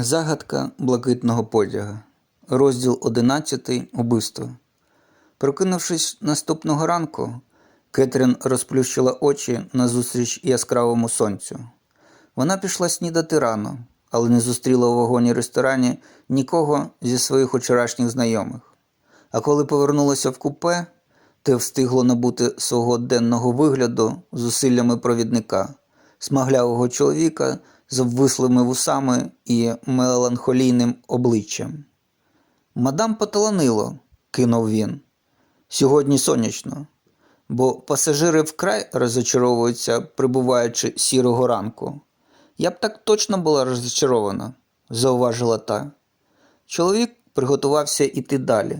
Загадка блакитного потяга. Розділ 11. Убивство. Прокинувшись наступного ранку, Кетрін розплющила очі назустріч яскравому сонцю. Вона пішла снідати рано, але не зустріла у вагоні ресторані нікого зі своїх вчорашніх знайомих. А коли повернулася в купе, те встигло набути свого денного вигляду зусиллями провідника, смаглявого чоловіка з обвислими вусами і меланхолійним обличчям. Мадам поталанило, кинув він. Сьогодні сонячно, бо пасажири вкрай розочаровуються, прибуваючи сірого ранку. Я б так точно була розчарована, зауважила та. Чоловік приготувався іти далі.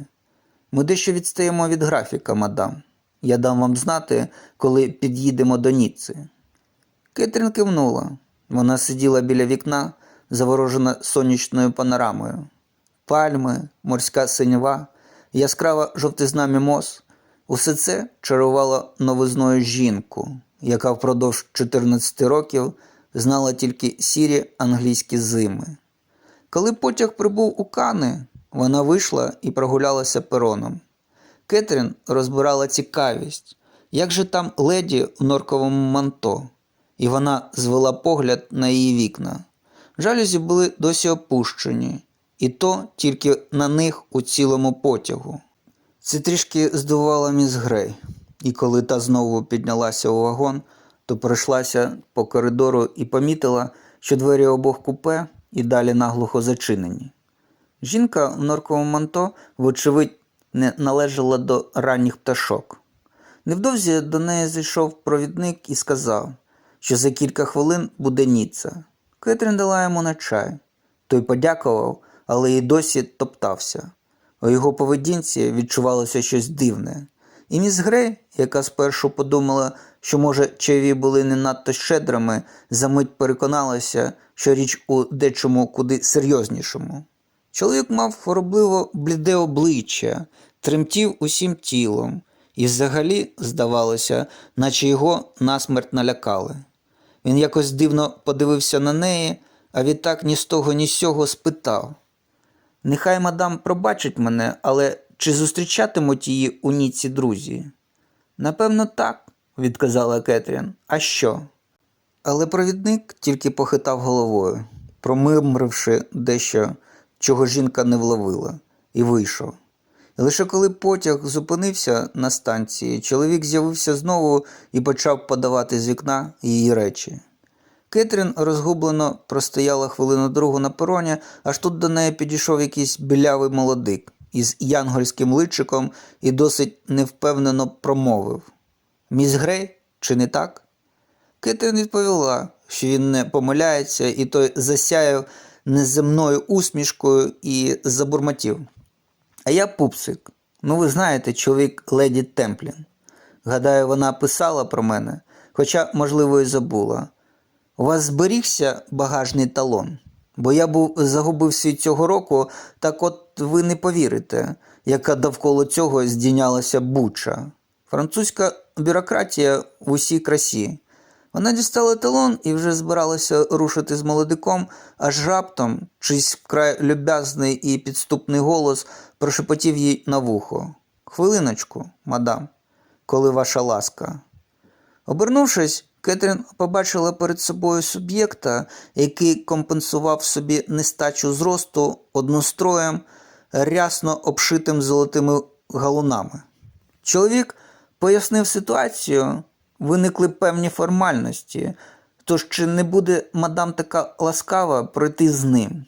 Ми дещо відстаємо від графіка, мадам. Я дам вам знати, коли під'їдемо до Ніцци. Кетрін кивнула. Вона сиділа біля вікна, заворожена сонячною панорамою. Пальми, морська синьва, яскрава жовтизна мімоз – усе це чарувало новизною жінку, яка впродовж 14 років знала тільки сірі англійські зими. Коли потяг прибув у Кани, вона вийшла і прогулялася пероном. Кетрін розбирала цікавість, як же там леді в норковому манто, і вона звела погляд на її вікна. Жалюзі були досі опущені, і то тільки на них у цілому потягу. Це трішки здивувало міс Грей, і коли та знову піднялася у вагон, то пройшлася по коридору і помітила, що двері обох купе і далі наглухо зачинені. Жінка в норковому манто, вочевидь, не належала до ранніх пташок. Невдовзі до неї зайшов провідник і сказав, що за кілька хвилин буде Ніцца. Кетрін дала йому на чай. Той подякував, але й досі топтався. У його поведінці відчувалося щось дивне. І міс Грей, яка спершу подумала, що, може, чайові були не надто щедрими, за мить переконалася, що річ у дечому куди серйознішому. Чоловік мав хворобливо бліде обличчя, тремтів усім тілом, і взагалі, здавалося, наче його насмерть налякали. Він якось дивно подивився на неї, а відтак ні з того, ні з сього спитав. Нехай мадам пробачить мене, але чи зустрічатимуть її у Ніці друзі? Напевно, так, відказала Кетрін. А що? Але провідник тільки похитав головою, промимривши дещо, чого жінка не вловила, і вийшов. Лише коли потяг зупинився на станції, чоловік з'явився знову і почав подавати з вікна її речі. Кетрін розгублено простояла хвилину другу на пероні, аж тут до неї підійшов якийсь білявий молодик із янгольським личиком і досить невпевнено промовив: Міс Грей, чи не так? Кетрін відповіла, що він не помиляється, і той засяяв неземною усмішкою і забурмотів. А я пупсик. Ну, ви знаєте, чоловік леді Темплін. Гадаю, вона писала про мене, хоча, можливо, і забула. У вас зберігся багажний талон? Бо я був загубив свій цього року, так от ви не повірите, яка довкола цього здійнялася буча. Французька бюрократія в усій красі. Вона дістала талон і вже збиралася рушити з молодиком, аж раптом чийсь вкрай люб'язний і підступний голос прошепотів їй на вухо. Хвилиночку, мадам, коли ваша ласка. Обернувшись, Кетрін побачила перед собою суб'єкта, який компенсував собі нестачу зросту одностроєм, рясно обшитим золотими галунами. Чоловік пояснив ситуацію, виникли певні формальності, тож чи не буде мадам така ласкава пройти з ним?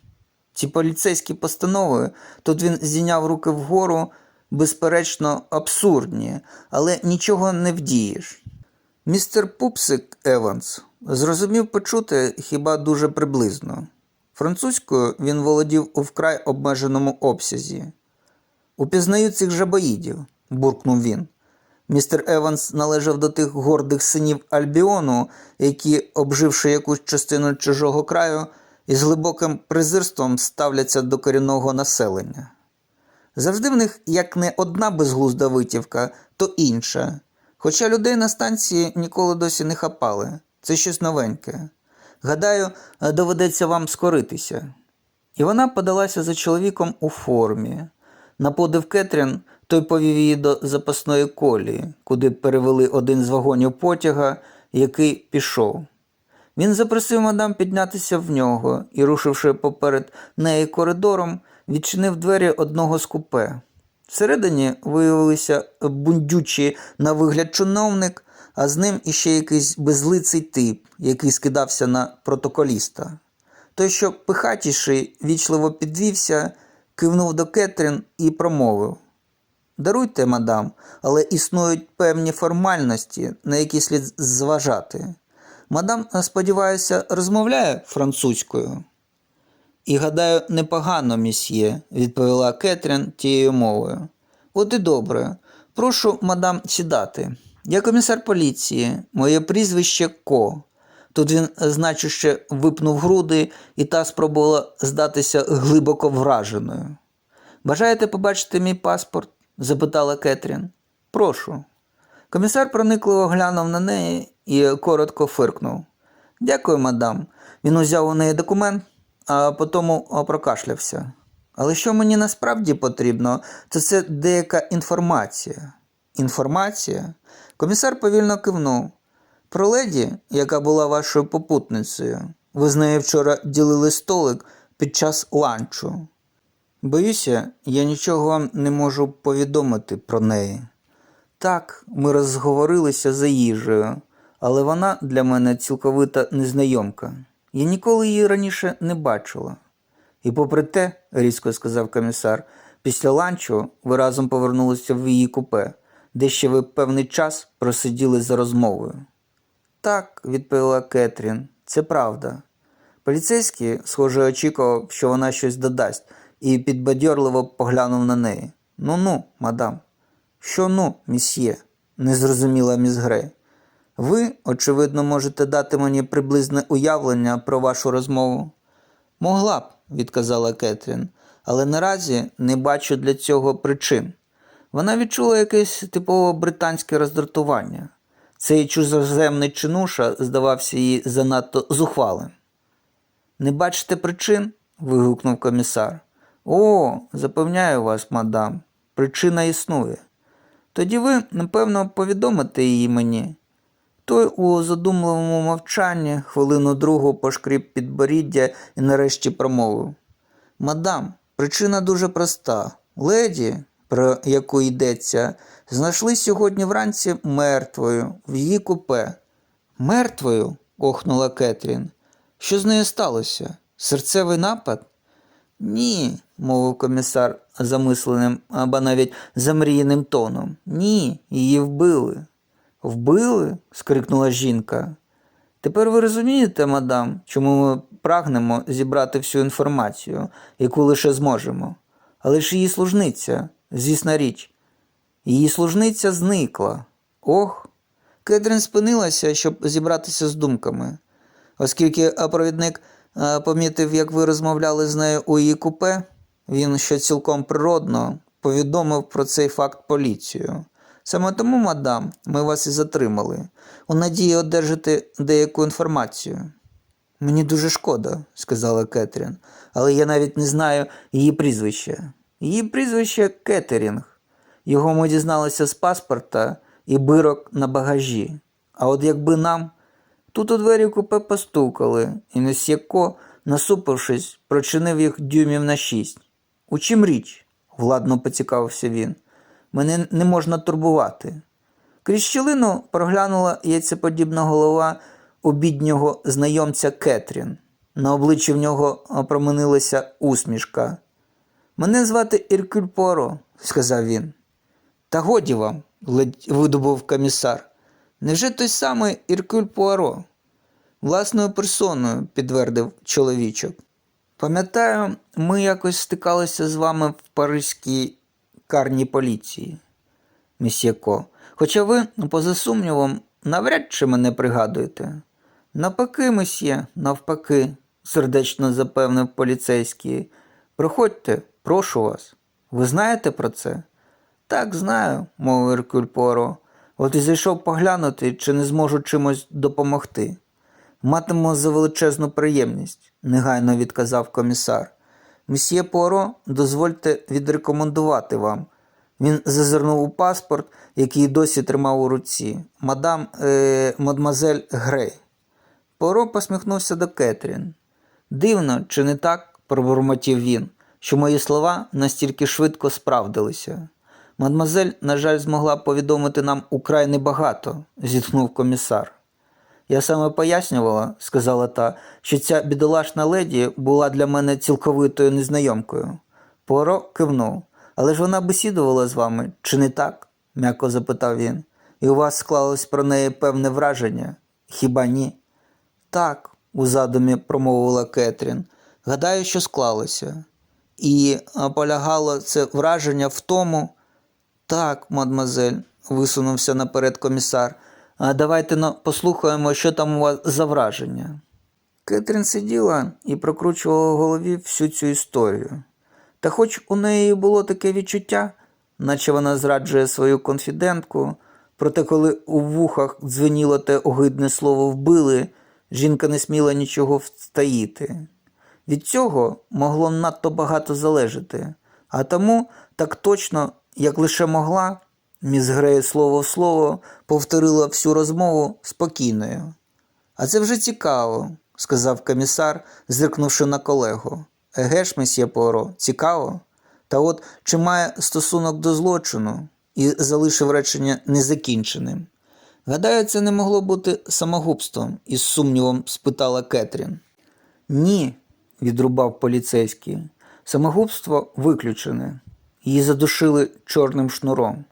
Ці поліцейські постанови, тут він здійняв руки вгору, безперечно, абсурдні, але нічого не вдієш. Містер Пупсик Еванс зрозумів почути хіба дуже приблизно. Французькою він володів у вкрай обмеженому обсязі. Упізнаю цих жабоїдів, буркнув він. Містер Еванс належав до тих гордих синів Альбіону, які, обживши якусь частину чужого краю, із глибоким презирством ставляться до корінного населення. Завжди в них як не одна безглузда витівка, то інша. Хоча людей на станції ніколи досі не хапали. Це щось новеньке. Гадаю, доведеться вам скоритися. І вона подалася за чоловіком у формі. На подив Кетрін той повів її до запасної колії, куди перевели один з вагонів потяга, який пішов. Він запросив мадам піднятися в нього і, рушивши поперед неї коридором, відчинив двері одного з купе. Всередині виявилися бундючий на вигляд чиновник, а з ним іще якийсь безлиций тип, який скидався на протоколіста. Той, що пихатіший, вічливо підвівся, кивнув до Кетрін і промовив. Даруйте, мадам, але існують певні формальності, на які слід зважати. Мадам, сподіваюся, розмовляє французькою. І гадаю, непогано, місьє, відповіла Кетрін тією мовою. От і добре. Прошу, мадам, сідати. Я комісар поліції, моє прізвище Ко. Тут він значуще випнув груди, і та спробувала здатися глибоко враженою. Бажаєте побачити мій паспорт? запитала Кетрін. Прошу. Комісар проникливо глянув на неї і коротко фиркнув. Дякую, мадам. Він узяв у неї документ, а потім прокашлявся. Але що мені насправді потрібно, то це деяка інформація. Інформація? Комісар повільно кивнув. Про леді, яка була вашою попутницею. Ви з нею вчора ділили столик під час ланчу. Боюся, я нічого вам не можу повідомити про неї. Так, ми розговорилися за їжею, але вона для мене цілковита незнайомка. Я ніколи її раніше не бачила. І попри те, різко сказав комісар, після ланчу ви разом повернулися в її купе, де ще ви певний час просиділи за розмовою. Так, відповіла Кетрін, це правда. Поліцейський, схоже, очікував, що вона щось додасть, і підбадьорливо поглянув на неї. Ну ну, мадам. Що ну, місьє? не зрозуміла міс Грей. Ви, очевидно, можете дати мені приблизне уявлення про вашу розмову. Могла б, відказала Кетрін, але наразі не бачу для цього причин. Вона відчула якесь типово британське роздратування. Цей чужоземний чинуша здавався їй занадто зухвалим. Не бачите причин? вигукнув комісар. О, запевняю вас, мадам, причина існує. Тоді ви, напевно, повідомите її мені. Той у задумливому мовчанні хвилину другу пошкріб підборіддя і нарешті промовив. Мадам, причина дуже проста. Леді, про яку йдеться, знайшли сьогодні вранці мертвою в її купе. Мертвою? охнула Кетрін. Що з нею сталося? Серцевий напад? Ні, мовив комісар замисленим або навіть замріяним тоном. Ні, її вбили. Вбили? скрикнула жінка. Тепер ви розумієте, мадам, чому ми прагнемо зібрати всю інформацію, яку лише зможемо. Але ж її служниця, звісна річ, її служниця зникла. Ох. Кетрін спинилася, щоб зібратися з думками. Оскільки провідник помітив, як ви розмовляли з нею у її купе, він, що цілком природно, повідомив про цей факт поліцію. Саме тому, мадам, ми вас і затримали, у надії одержати деяку інформацію. Мені дуже шкода, сказала Кетрін, але я навіть не знаю її прізвище. Її прізвище Кетерінг. Його ми дізналися з паспорта і бирок на багажі. А от якби нам. Тут у двері купе постукали, і Несяко, насупившись, прочинив їх дюймів на шість. У чим річ? владно поцікавився він. Мене не можна турбувати. Крізь щілину проглянула яйцеподібна голова обіднього знайомця Кетрін. На обличчі в нього променилася усмішка. Мене звати Іркюль Поро, сказав він. Та годі вам, видобув комісар. Невже той самий Іркюль Пуаро? Власною персоною, підтвердив чоловічок. Пам'ятаю, ми якось стикалися з вами в паризькій карній поліції, місьєко. Хоча ви, поза сумнівом, навряд чи мене пригадуєте. Навпаки, месьє, навпаки, сердечно запевнив поліцейський. Приходьте, прошу вас. Ви знаєте про це? Так, знаю, мовив Еркюль Поро. От і зайшов поглянути, чи не зможу чимось допомогти. Матиму за величезну приємність, негайно відказав комісар. Месьє Пуаро, дозвольте відрекомендувати вам. Він зазирнув у паспорт, який досі тримав у руці. Мадам е, мадмазель Грей. Пуаро посміхнувся до Кетрін. Дивно, чи не так, пробурмотів він, що мої слова настільки швидко справдилися. Мадмазель, на жаль, змогла повідомити нам украй небагато, зітхнув комісар. Я саме пояснювала, сказала та, що ця бідолашна леді була для мене цілковитою незнайомкою. Поро кивнув. Але ж вона бесідувала з вами, чи не так? м'яко запитав він. І у вас склалось про неї певне враження? Хіба ні? Так, у задумі промовила Кетрін. Гадаю, що склалося. І полягало це враження в тому. Так, мадмазель, висунувся наперед комісар. А давайте ну, послухаємо, що там у вас за враження. Кетрін сиділа і прокручувала в голові всю цю історію. Та хоч у неї було таке відчуття, наче вона зраджує свою конфідентку, проте коли у вухах дзвеніло те огидне слово вбили, жінка не сміла нічого встаїти. Від цього могло надто багато залежати, а тому так точно, як лише могла, міс Грей слово в слово повторила всю розмову спокійною. А це вже цікаво, сказав комісар, зиркнувши на колегу. Еге ж, месьє Поро, цікаво? Та от чи має стосунок до злочину і залишив речення незакінченим. Гадаю, це не могло бути самогубством, із сумнівом спитала Кетрін. Ні, відрубав поліцейський. Самогубство виключене. Її задушили чорним шнуром.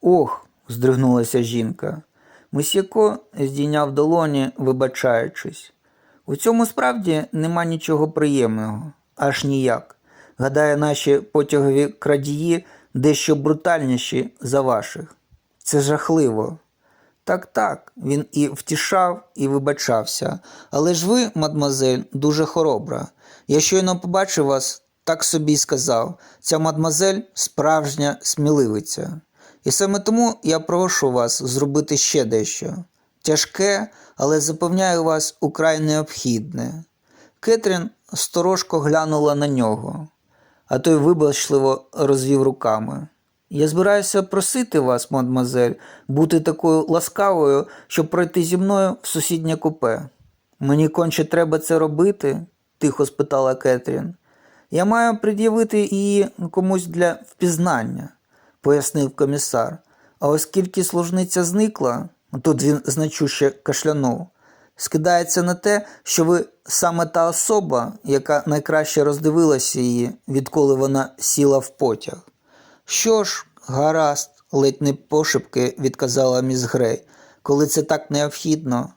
Ох, здригнулася жінка. Мисяко здійняв долоні, вибачаючись. У цьому справді нема нічого приємного, аж ніяк. Гадаю, наші потягові крадії дещо брутальніші за ваших. Це жахливо. Так, так, він і втішав, і вибачався. Але ж ви, мадмазель, дуже хоробра. Я щойно побачив вас, так собі й сказав. Ця мадмазель справжня сміливиця. І саме тому я прошу вас зробити ще дещо. Тяжке, але запевняю вас украй необхідне. Кетрін сторожко глянула на нього, а той вибачливо розвів руками. Я збираюся просити вас, мадмазель, бути такою ласкавою, щоб пройти зі мною в сусіднє купе. Мені конче треба це робити? тихо спитала Кетрін. Я маю пред'явити її комусь для впізнання, пояснив комісар. А оскільки служниця зникла, тут він значуще кашлянув, скидається на те, що ви саме та особа, яка найкраще роздивилася її, відколи вона сіла в потяг. Що ж, гаразд, ледь не пошепки відказала міс Грей, коли це так необхідно.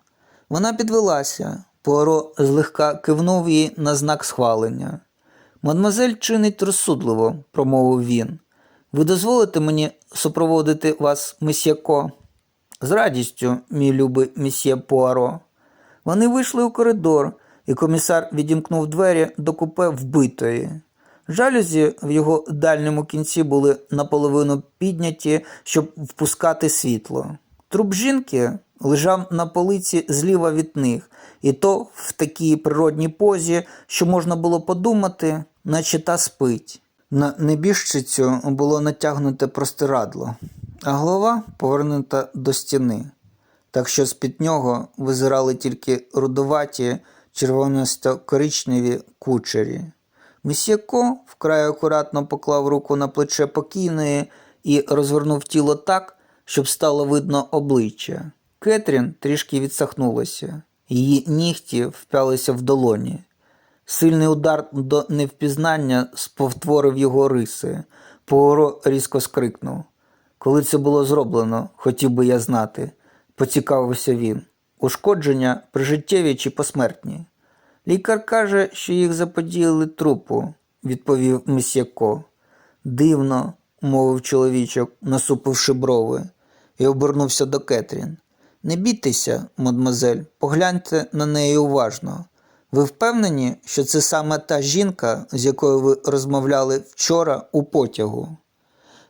Вона підвелася, Пуаро злегка кивнув їй на знак схвалення. Мадмазель чинить розсудливо, промовив він. Ви дозволите мені супроводити вас, месьяко? З радістю, мій любий месьє Пуаро. Вони вийшли у коридор, і комісар відімкнув двері до купе вбитої. Жалюзі в його дальньому кінці були наполовину підняті, щоб впускати світло. Труп жінки лежав на полиці зліва від них, і то в такій природній позі, що можна було подумати, наче та спить. На небіжчицю було натягнуте простирадло, а голова повернута до стіни, так що з-під нього визирали тільки рудуваті червонисто-коричневі кучері. Місьяко вкрай акуратно поклав руку на плече покійної і розвернув тіло так, щоб стало видно обличчя. Кетрін трішки відсахнулася, її нігті вп'ялися в долоні. Сильний удар до невпізнання сповтворив його риси. Пуаро різко скрикнув. Коли це було зроблено, хотів би я знати, поцікавився він. Ушкодження прижиттєві чи посмертні? Лікар каже, що їх заподіяли трупу, відповів мисяко. Дивно, мовив чоловічок, насупивши брови, і обернувся до Кетрін. Не бійтеся, мадмозель, погляньте на неї уважно. Ви впевнені, що це саме та жінка, з якою ви розмовляли вчора у потягу?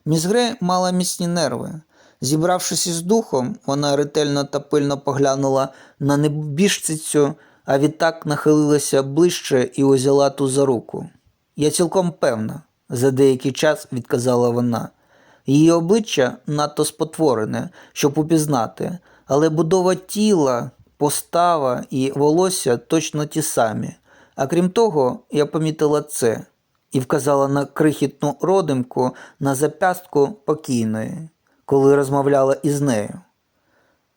Міс мала міцні нерви. Зібравшись із духом, вона ретельно та пильно поглянула на небіжцицю, а відтак нахилилася ближче і узяла ту за руку. Я цілком певна, за деякий час відказала вона. Її обличчя надто спотворене, щоб упізнати, але будова тіла, постава і волосся точно ті самі. А крім того, я помітила це і вказала на крихітну родимку на запястку покійної, коли розмовляла із нею.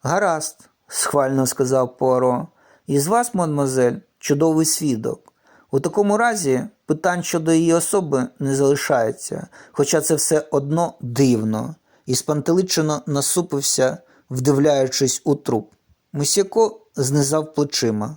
Гаразд, схвально сказав Пуаро. Із вас, мадемуазель, чудовий свідок. У такому разі питань щодо її особи не залишається, хоча це все одно дивно, і спантеличено насупився, вдивляючись у труп. Мисяко знизав плечима.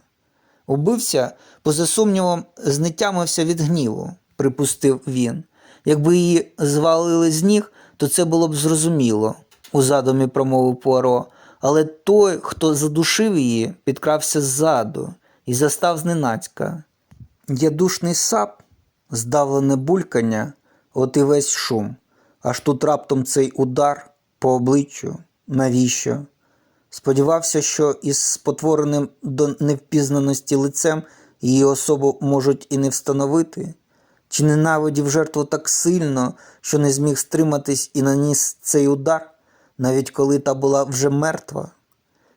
Убився, поза сумнівом, знетямився від гніву, припустив він. Якби її звалили з ніг, то це було б зрозуміло, у задумі промовив Пуаро. Але той, хто задушив її, підкрався ззаду і застав зненацька. Ядушний сап, здавлене булькання, от і весь шум. Аж тут раптом цей удар по обличчю. Навіщо? Сподівався, що із спотвореним до невпізнаності лицем її особу можуть і не встановити. Чи ненавидів жертву так сильно, що не зміг стриматись і наніс цей удар, навіть коли та була вже мертва?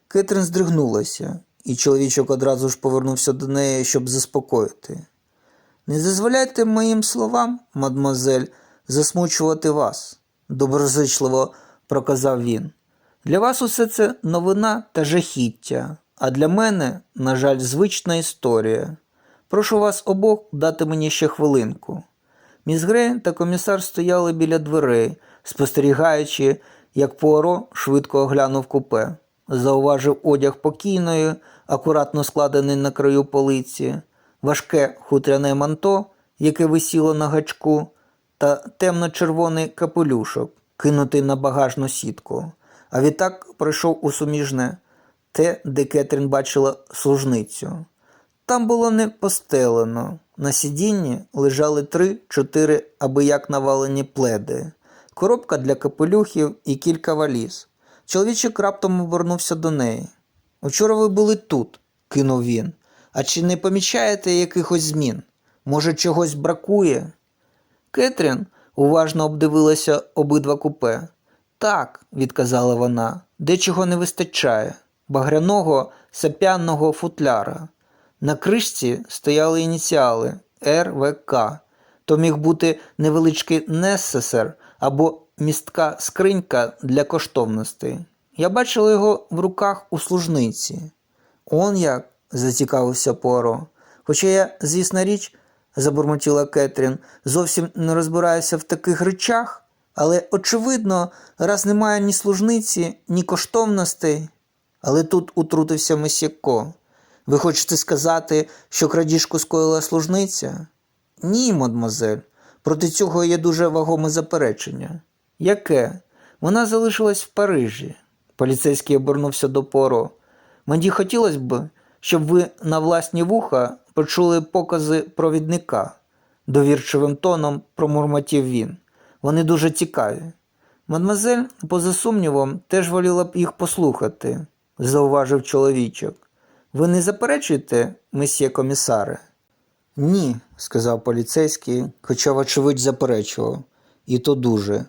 Кетрін здригнулася, і чоловічок одразу ж повернувся до неї, щоб заспокоїти. Не дозволяйте моїм словам, мадмозель, засмучувати вас, доброзичливо проказав він. Для вас усе це новина та жахіття, а для мене, на жаль, звична історія. Прошу вас обох дати мені ще хвилинку. Міс Грей та комісар стояли біля дверей, спостерігаючи, як Пуаро швидко оглянув купе, зауважив одяг покійної, акуратно складений на краю полиці, важке хутряне манто, яке висіло на гачку, та темно-червоний капелюшок, кинутий на багажну сітку. А відтак прийшов у суміжне те, де Кетрін бачила служницю. Там було не постелено. На сидінні лежали три-чотири аби як навалені пледи, коробка для капелюхів і кілька валіз. Чоловічок раптом обернувся до неї. Учора ви були тут, кинув він. А чи не помічаєте якихось змін? Може, чогось бракує? Кетрін уважно обдивилася обидва купе. Так, відказала вона, дечого не вистачає багряного сап'яного футляра. На кришці стояли ініціали РВК. То міг бути невеличкий несесер або містка скринька для коштовностей. Я бачила його в руках у служниці. Он як? зацікавився Поро. Хоча я, звісна річ, забурмотіла Кетрін, зовсім не розбираюся в таких речах, але, очевидно, раз немає ні служниці, ні коштовностей. Але тут утрутився Месяко. Ви хочете сказати, що крадіжку скоїла служниця? Ні, мадмозель. Проти цього є дуже вагоме заперечення. Яке? Вона залишилась в Парижі. Поліцейський обернувся до Поро. Мені хотілося б, щоб ви на власні вуха почули покази провідника, довірчивим тоном промурмотів він. Вони дуже цікаві. Мадмазель, поза сумнівом, теж воліла б їх послухати, зауважив чоловічок. Ви не заперечуєте, месьє комісаре? Ні, сказав поліцейський, хоча, вочевидь, заперечував. І то дуже.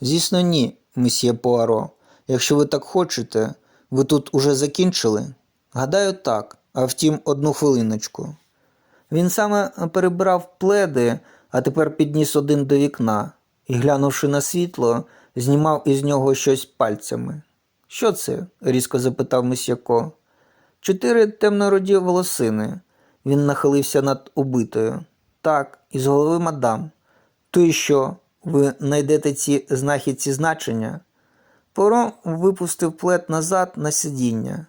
Звісно, ні, месьє Пуаро. Якщо ви так хочете, ви тут уже закінчили? Гадаю, так, а втім, одну хвилиночку. Він саме перебрав пледи, а тепер підніс один до вікна і, глянувши на світло, знімав із нього щось пальцями. Що це? різко запитав Мисяко. Чотири темнороді волосини. Він нахилився над убитою. Так, із голови мадам. То й що? Ви знайдете ці знахідці значення? Поро випустив плед назад на сидіння.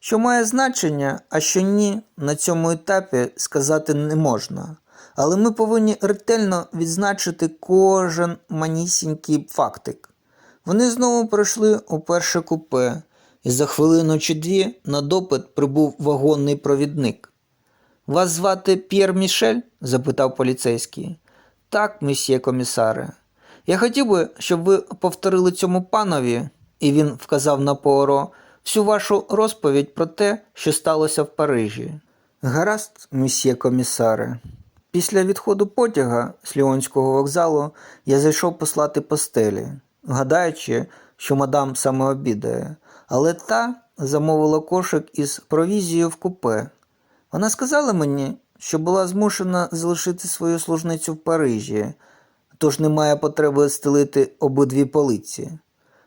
Що має значення, а що ні, на цьому етапі сказати не можна. Але ми повинні ретельно відзначити кожен манісінький фактик. Вони знову прийшли у перше купе, і за хвилину чи дві на допит прибув вагонний провідник. Вас звати П'єр Мішель? запитав поліцейський. Так, месьє комісаре. Я хотів би, щоб ви повторили цьому панові, і він вказав на Пуаро, всю вашу розповідь про те, що сталося в Парижі. Гаразд, месьє комісаре. Після відходу потяга з Ліонського вокзалу я зайшов послати постелі, гадаючи, що мадам саме обідає, але та замовила кошик із провізією в купе. Вона сказала мені, що була змушена залишити свою служницю в Парижі, тож немає потреби стелити обидві полиці.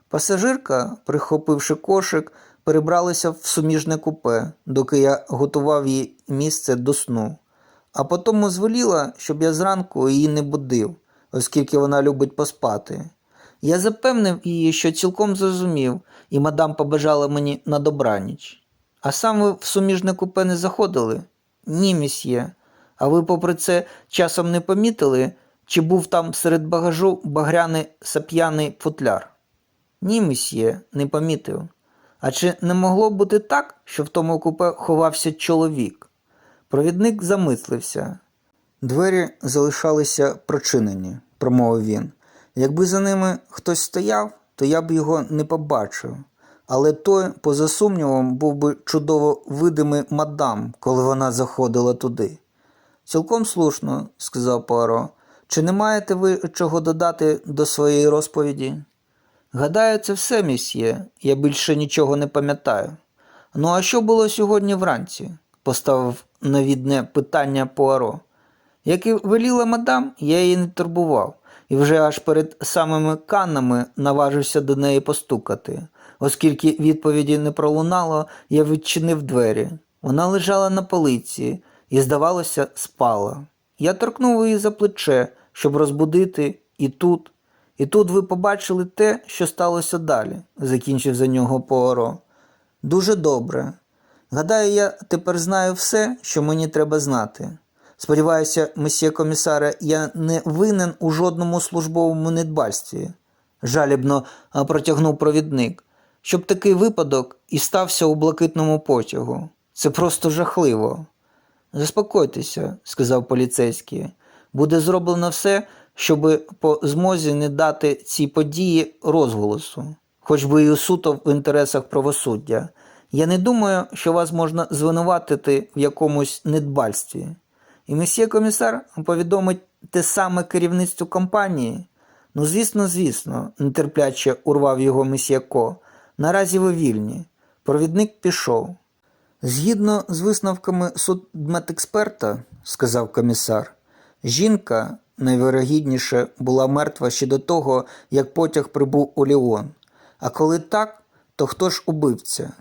Пасажирка, прихопивши кошик, перебралася в суміжне купе, доки я готував їй місце до сну. А потім звеліла, щоб я зранку її не будив, оскільки вона любить поспати. Я запевнив її, що цілком зрозумів, і мадам побажала мені на добраніч. А сам ви в суміжне купе не заходили? Ні, місьє. А ви, попри це, часом не помітили, чи був там серед багажу багряний сап'яний футляр? Ні, місьє, не помітив. А чи не могло бути так, що в тому купе ховався чоловік? Провідник замислився. Двері залишалися прочинені, промовив він. Якби за ними хтось стояв, то я б його не побачив. Але той, поза сумнівом, був би чудово видимий мадам, коли вона заходила туди. Цілком слушно, сказав Пуаро. Чи не маєте ви чого додати до своєї розповіді? Гадаю, це все, місьє. Я більше нічого не пам'ятаю. Ну, а що було сьогодні вранці? поставив навідне питання Пуаро. Як і веліла мадам, я її не турбував, і вже аж перед самими каннами наважився до неї постукати. Оскільки відповіді не пролунало, я відчинив двері. Вона лежала на полиці і, здавалося, спала. Я торкнув її за плече, щоб розбудити, і тут. І тут ви побачили те, що сталося далі, закінчив за нього Пуаро. Дуже добре. Гадаю, я тепер знаю все, що мені треба знати. Сподіваюся, месьє комісаре, я не винен у жодному службовому недбальстві, жалібно протягнув провідник, щоб такий випадок і стався у блакитному потягу. Це просто жахливо. Заспокойтеся, сказав поліцейський. Буде зроблено все, щоб по змозі не дати цій події розголосу, хоч би і суто в інтересах правосуддя. Я не думаю, що вас можна звинуватити в якомусь недбальстві. І месьє комісар повідомить те саме керівництву компанії. Ну, звісно, звісно, нетерпляче урвав його месьє Ко. Наразі ви вільні. Провідник пішов. Згідно з висновками судмедексперта, сказав комісар, жінка найвирогідніше була мертва ще до того, як потяг прибув у Ліон. А коли так, то хто ж убивця?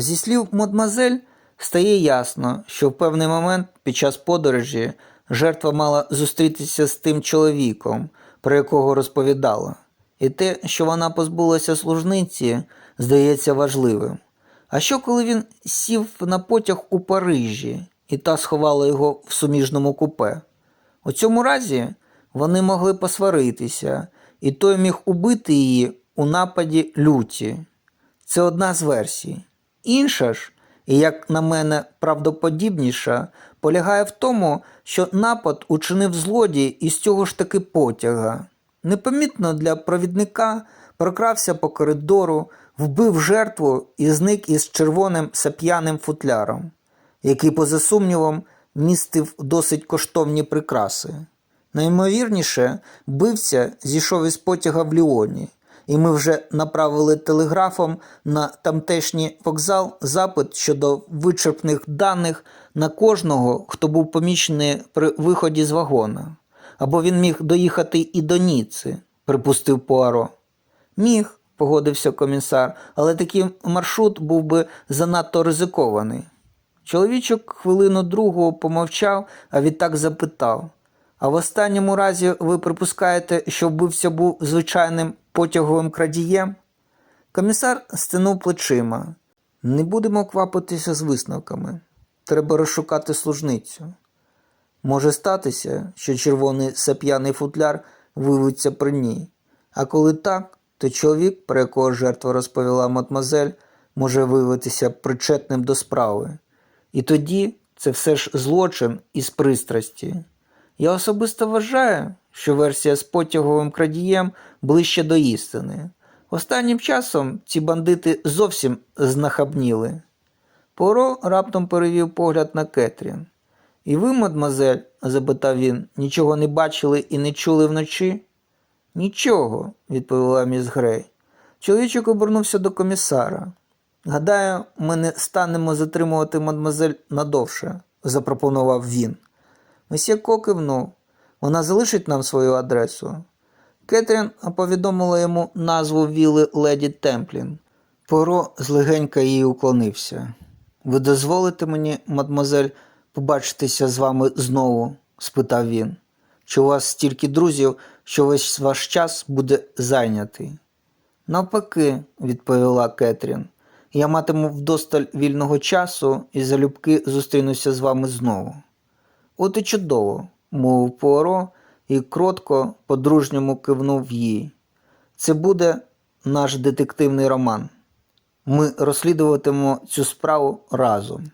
Зі слів мадмазель стає ясно, що в певний момент під час подорожі жертва мала зустрітися з тим чоловіком, про якого розповідала. І те, що вона позбулася служниці, здається важливим. А що коли він сів на потяг у Парижі і та сховала його в суміжному купе? У цьому разі вони могли посваритися, і той міг убити її у нападі люті. Це одна з версій. Інша ж, і як на мене правдоподібніша, полягає в тому, що напад учинив злодій із цього ж таки потяга. Непомітно для провідника прокрався по коридору, вбив жертву і зник із червоним сап'яним футляром, який, поза сумнівом, містив досить коштовні прикраси. Наймовірніше, бивця зійшов із потяга в Ліоні, і ми вже направили телеграфом на тамтешній вокзал запит щодо вичерпних даних на кожного, хто був помічений при виході з вагона. Або він міг доїхати і до Ніци, припустив Пуаро. Міг, погодився комісар, але такий маршрут був би занадто ризикований. Чоловічок хвилину другу помовчав, а відтак запитав. А в останньому разі ви припускаєте, що вбивця був звичайним потяговим крадієм? Комісар стинув плечима. Не будемо квапитися з висновками. Треба розшукати служницю. Може статися, що червоний сап'яний футляр виявиться при ній. А коли так, то чоловік, про якого жертва розповіла мадмазель, може виявитися причетним до справи. І тоді це все ж злочин із пристрасті. Я особисто вважаю, що версія з потяговим крадієм ближче до істини. Останнім часом ці бандити зовсім знахабніли. Поро раптом перевів погляд на Кетрін. І ви, мадмазель, запитав він, нічого не бачили і не чули вночі? Нічого, відповіла міс Грей. Чоловічок обернувся до комісара. Гадаю, ми не станемо затримувати мадмазель надовше, запропонував він. Месьє кивнув. Вона залишить нам свою адресу. Кетрін повідомила йому назву віли леді Темплін. Поро злегенька їй уклонився. Ви дозволите мені, мадмозель, побачитися з вами знову? спитав він. Чи у вас стільки друзів, що весь ваш час буде зайнятий? Навпаки, відповіла Кетрін. Я матиму вдосталь вільного часу і залюбки зустрінуся з вами знову. От і чудово, мовив Пуаро і кротко по-дружньому кивнув їй. Це буде наш детективний роман. Ми розслідуватимемо цю справу разом.